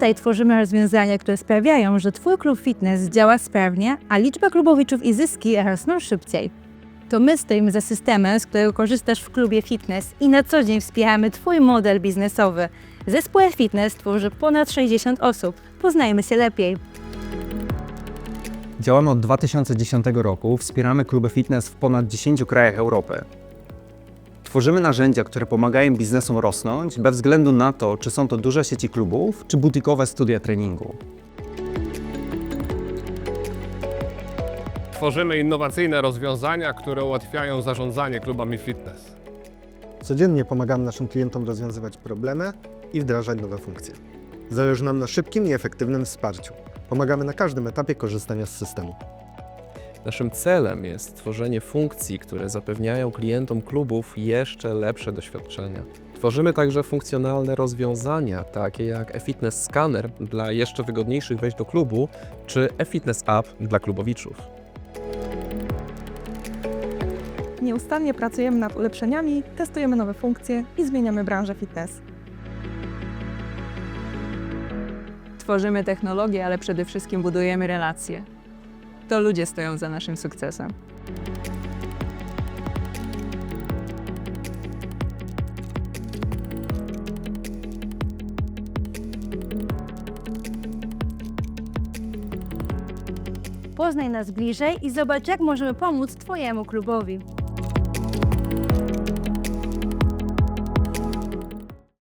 Tutaj tworzymy rozwiązania, które sprawiają, że Twój klub fitness działa sprawnie, a liczba klubowiczów i zyski rosną szybciej. To my stoimy za systemem, z którego korzystasz w klubie fitness i na co dzień wspieramy Twój model biznesowy. Zespół Fitness tworzy ponad 60 osób. Poznajmy się lepiej. Działamy od 2010 roku, wspieramy kluby fitness w ponad 10 krajach Europy. Tworzymy narzędzia, które pomagają biznesom rosnąć bez względu na to, czy są to duże sieci klubów, czy butikowe studia treningu. Tworzymy innowacyjne rozwiązania, które ułatwiają zarządzanie klubami fitness. Codziennie pomagamy naszym klientom rozwiązywać problemy i wdrażać nowe funkcje. Zależy nam na szybkim i efektywnym wsparciu. Pomagamy na każdym etapie korzystania z systemu. Naszym celem jest stworzenie funkcji, które zapewniają klientom klubów jeszcze lepsze doświadczenia. Tworzymy także funkcjonalne rozwiązania, takie jak e-fitness scanner dla jeszcze wygodniejszych wejść do klubu, czy e-fitness app dla klubowiczów. Nieustannie pracujemy nad ulepszeniami, testujemy nowe funkcje i zmieniamy branżę fitness. Tworzymy technologię, ale przede wszystkim budujemy relacje. To ludzie stoją za naszym sukcesem. Poznaj nas bliżej i zobacz, jak możemy pomóc Twojemu klubowi.